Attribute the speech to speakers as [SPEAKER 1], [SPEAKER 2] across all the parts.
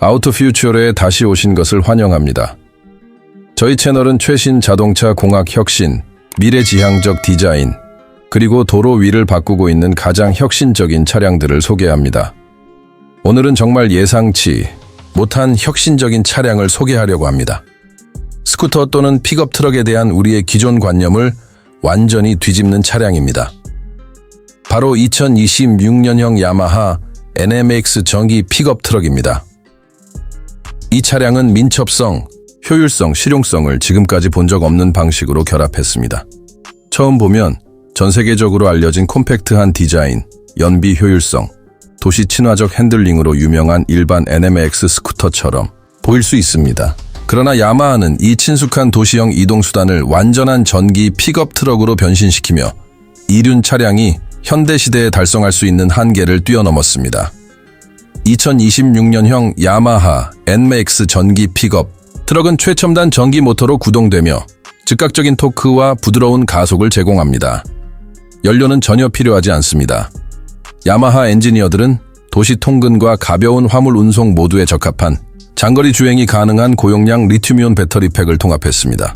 [SPEAKER 1] 아우토 퓨처에 다시 오신 것을 환영합니다. 저희 채널은 최신 자동차 공학 혁신, 미래지향적 디자인, 그리고 도로 위를 바꾸고 있는 가장 혁신적인 차량들을 소개합니다. 오늘은 정말 예상치 못한 혁신적인 차량을 소개하려고 합니다. 스쿠터 또는 픽업 트럭에 대한 우리의 기존 관념을 완전히 뒤집는 차량입니다. 바로 2026년형 야마하 NMX 전기 픽업 트럭입니다. 이 차량은 민첩성, 효율성, 실용성을 지금까지 본 적 없는 방식으로 결합했습니다. 처음 보면 전 세계적으로 알려진 콤팩트한 디자인, 연비 효율성, 도시 친화적 핸들링으로 유명한 일반 NMX 스쿠터처럼 보일 수 있습니다. 그러나 야마하는 이 친숙한 도시형 이동수단을 완전한 전기 픽업 트럭으로 변신시키며 이륜 차량이 현대시대에 달성할 수 있는 한계를 뛰어넘었습니다. 2026년형 야마하 NMAX 전기 픽업 트럭은 최첨단 전기 모터로 구동되며 즉각적인 토크와 부드러운 가속을 제공합니다. 연료는 전혀 필요하지 않습니다. 야마하 엔지니어들은 도시 통근과 가벼운 화물 운송 모두에 적합한 장거리 주행이 가능한 고용량 리튬이온 배터리 팩을 통합했습니다.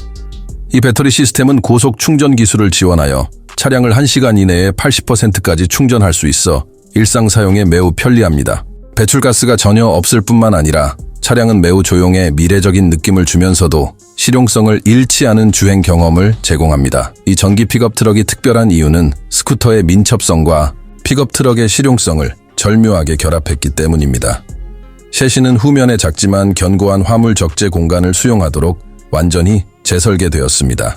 [SPEAKER 1] 이 배터리 시스템은 고속 충전 기술을 지원하여 차량을 1시간 이내에 80%까지 충전할 수 있어 일상 사용에 매우 편리합니다. 배출가스가 전혀 없을 뿐만 아니라 차량은 매우 조용해 미래적인 느낌을 주면서도 실용성을 잃지 않은 주행 경험을 제공합니다. 이 전기 픽업 트럭이 특별한 이유는 스쿠터의 민첩성과 픽업 트럭의 실용성을 절묘하게 결합했기 때문입니다. 셰시는 후면에 작지만 견고한 화물 적재 공간을 수용하도록 완전히 재설계되었습니다.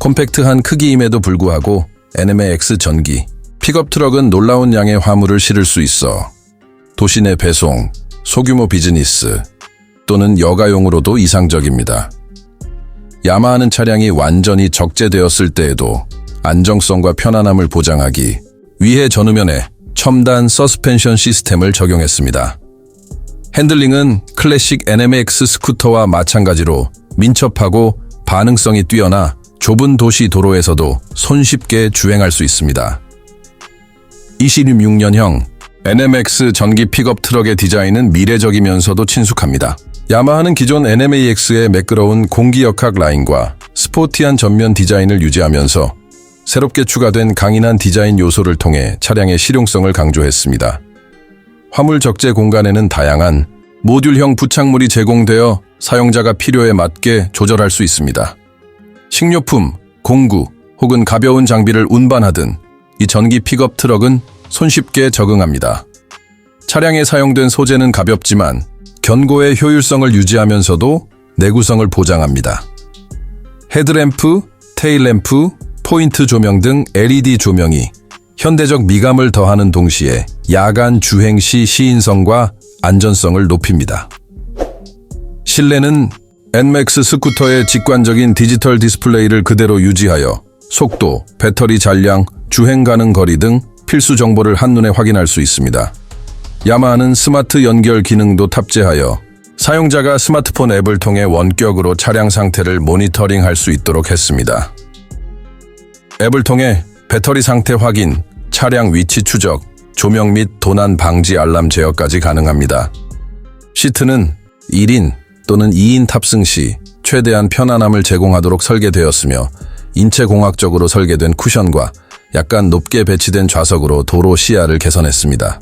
[SPEAKER 1] 콤팩트한 크기임에도 불구하고 NMAX 전기 픽업 트럭은 놀라운 양의 화물을 실을 수 있어 도시 내 배송, 소규모 비즈니스 또는 여가용으로도 이상적입니다. 야마하는 차량이 완전히 적재되었을 때에도 안정성과 편안함을 보장하기 위해 전후면에 첨단 서스펜션 시스템을 적용했습니다. 핸들링은 클래식 NMX 스쿠터와 마찬가지로 민첩하고 반응성이 뛰어나 좁은 도시 도로에서도 손쉽게 주행할 수 있습니다. 26년형 NMX 전기 픽업 트럭의 디자인은 미래적이면서도 친숙합니다. 야마하는 기존 NMAX의 매끄러운 공기역학 라인과 스포티한 전면 디자인을 유지하면서 새롭게 추가된 강인한 디자인 요소를 통해 차량의 실용성을 강조했습니다. 화물 적재 공간에는 다양한 모듈형 부착물이 제공되어 사용자가 필요에 맞게 조절할 수 있습니다. 식료품, 공구 혹은 가벼운 장비를 운반하든 이 전기 픽업 트럭은 손쉽게 적응합니다. 차량에 사용된 소재는 가볍지만 견고의 효율성을 유지하면서도 내구성을 보장합니다. 헤드램프, 테일램프, 포인트 조명 등 LED 조명이 현대적 미감을 더하는 동시에 야간 주행 시 시인성과 안전성을 높입니다. 실내는 NMAX 스쿠터의 직관적인 디지털 디스플레이를 그대로 유지하여 속도, 배터리 잔량, 주행 가능 거리 등 필수 정보를 한눈에 확인할 수 있습니다. 야마하는 스마트 연결 기능도 탑재하여 사용자가 스마트폰 앱을 통해 원격으로 차량 상태를 모니터링할 수 있도록 했습니다. 앱을 통해 배터리 상태 확인, 차량 위치 추적, 조명 및 도난 방지 알람 제어까지 가능합니다. 시트는 1인 또는 2인 탑승 시 최대한 편안함을 제공하도록 설계되었으며 인체공학적으로 설계된 쿠션과 약간 높게 배치된 좌석으로 도로 시야를 개선했습니다.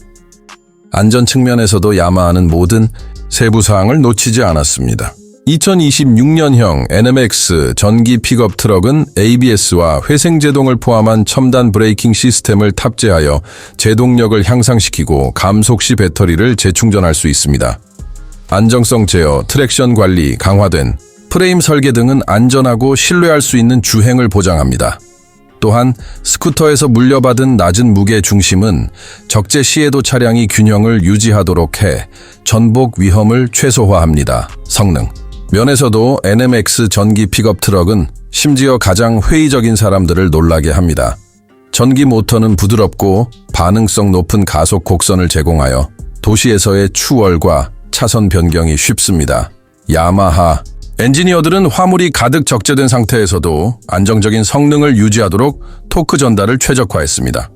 [SPEAKER 1] 안전 측면에서도 야마하는 모든 세부 사항을 놓치지 않았습니다. 2026년형 NMX 전기 픽업 트럭은 ABS와 회생 제동을 포함한 첨단 브레이킹 시스템을 탑재하여 제동력을 향상시키고 감속 시 배터리를 재충전할 수 있습니다. 안정성 제어, 트랙션 관리 강화된 프레임 설계 등은 안전하고 신뢰할 수 있는 주행을 보장합니다. 또한 스쿠터에서 물려받은 낮은 무게 중심은 적재 시에도 차량이 균형을 유지하도록 해 전복 위험을 최소화합니다. 성능 면에서도 NMX 전기 픽업 트럭은 심지어 가장 회의적인 사람들을 놀라게 합니다. 전기 모터는 부드럽고 반응성 높은 가속 곡선을 제공하여 도시에서의 추월과 차선 변경이 쉽습니다. 야마하 엔지니어들은 화물이 가득 적재된 상태에서도 안정적인 성능을 유지하도록 토크 전달을 최적화했습니다.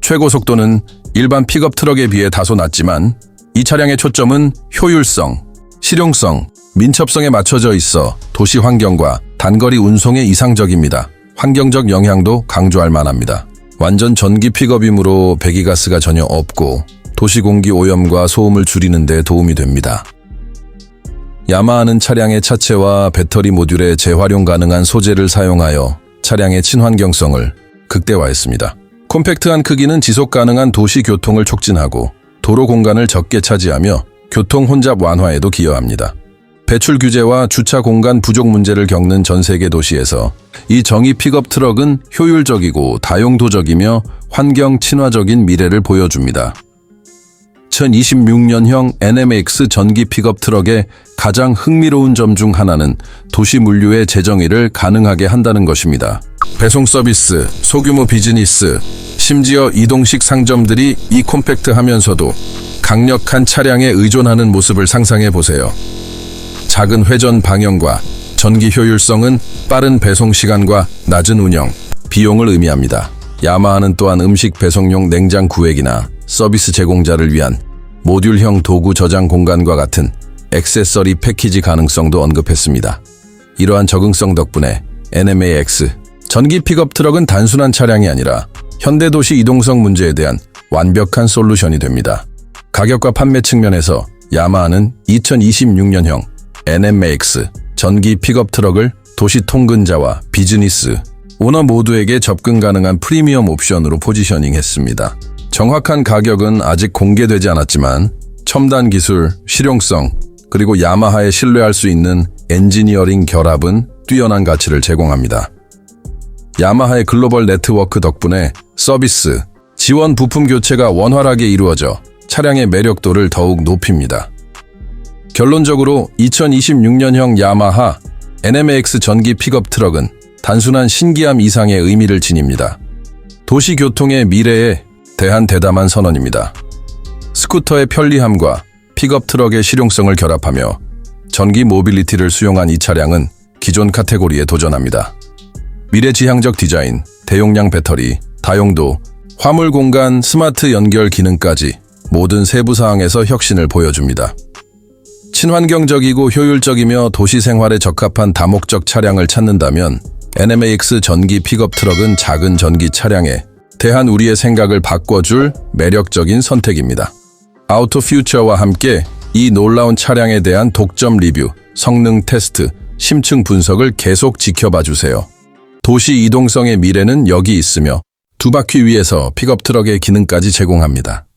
[SPEAKER 1] 최고 속도는 일반 픽업 트럭에 비해 다소 낮지만 이 차량의 초점은 효율성, 실용성, 민첩성에 맞춰져 있어 도시 환경과 단거리 운송에 이상적입니다. 환경적 영향도 강조할 만합니다. 완전 전기 픽업이므로 배기가스가 전혀 없고 도시 공기 오염과 소음을 줄이는 데 도움이 됩니다. 야마하는 차량의 차체와 배터리 모듈에 재활용 가능한 소재를 사용하여 차량의 친환경성을 극대화했습니다. 콤팩트한 크기는 지속 가능한 도시 교통을 촉진하고 도로 공간을 적게 차지하며 교통 혼잡 완화에도 기여합니다. 배출 규제와 주차 공간 부족 문제를 겪는 전 세계 도시에서 이 정의 픽업 트럭은 효율적이고 다용도적이며 환경 친화적인 미래를 보여줍니다. 2026년형 NMX 전기 픽업 트럭의 가장 흥미로운 점 중 하나는 도시 물류의 재정의를 가능하게 한다는 것입니다. 배송 서비스, 소규모 비즈니스, 심지어 이동식 상점들이 이 콤팩트 하면서도 강력한 차량에 의존하는 모습을 상상해 보세요. 작은 회전 방향과 전기 효율성은 빠른 배송 시간과 낮은 운영, 비용을 의미합니다. 야마하는 또한 음식 배송용 냉장 구획이나 서비스 제공자를 위한 모듈형 도구 저장 공간과 같은 액세서리 패키지 가능성도 언급했습니다. 이러한 적응성 덕분에 NMAX 전기 픽업 트럭은 단순한 차량이 아니라 현대도시 이동성 문제에 대한 완벽한 솔루션이 됩니다. 가격과 판매 측면에서 야마하는 2026년형 NMAX 전기 픽업 트럭을 도시 통근자와 비즈니스, 오너 모두에게 접근 가능한 프리미엄 옵션으로 포지셔닝 했습니다. 정확한 가격은 아직 공개되지 않았지만 첨단 기술, 실용성, 그리고 야마하에 신뢰할 수 있는 엔지니어링 결합은 뛰어난 가치를 제공합니다. 야마하의 글로벌 네트워크 덕분에 서비스, 지원 부품 교체가 원활하게 이루어져 차량의 매력도를 더욱 높입니다. 결론적으로 2026년형 야마하 NMAX 전기 픽업 트럭은 단순한 신기함 이상의 의미를 지닙니다. 도시 교통의 미래에 대한 대담한 선언입니다. 스쿠터의 편리함과 픽업 트럭의 실용성을 결합하며 전기 모빌리티를 수용한 이 차량은 기존 카테고리에 도전합니다. 미래지향적 디자인, 대용량 배터리, 다용도, 화물 공간, 스마트 연결 기능까지 모든 세부 사항에서 혁신을 보여줍니다. 친환경적이고 효율적이며 도시 생활에 적합한 다목적 차량을 찾는다면 NMAX 전기 픽업 트럭은 작은 전기 차량에 대한 우리의 생각을 바꿔줄 매력적인 선택입니다. 아우토 퓨처와 함께 이 놀라운 차량에 대한 독점 리뷰, 성능 테스트, 심층 분석을 계속 지켜봐 주세요. 도시 이동성의 미래는 여기 있으며 두 바퀴 위에서 픽업 트럭의 기능까지 제공합니다.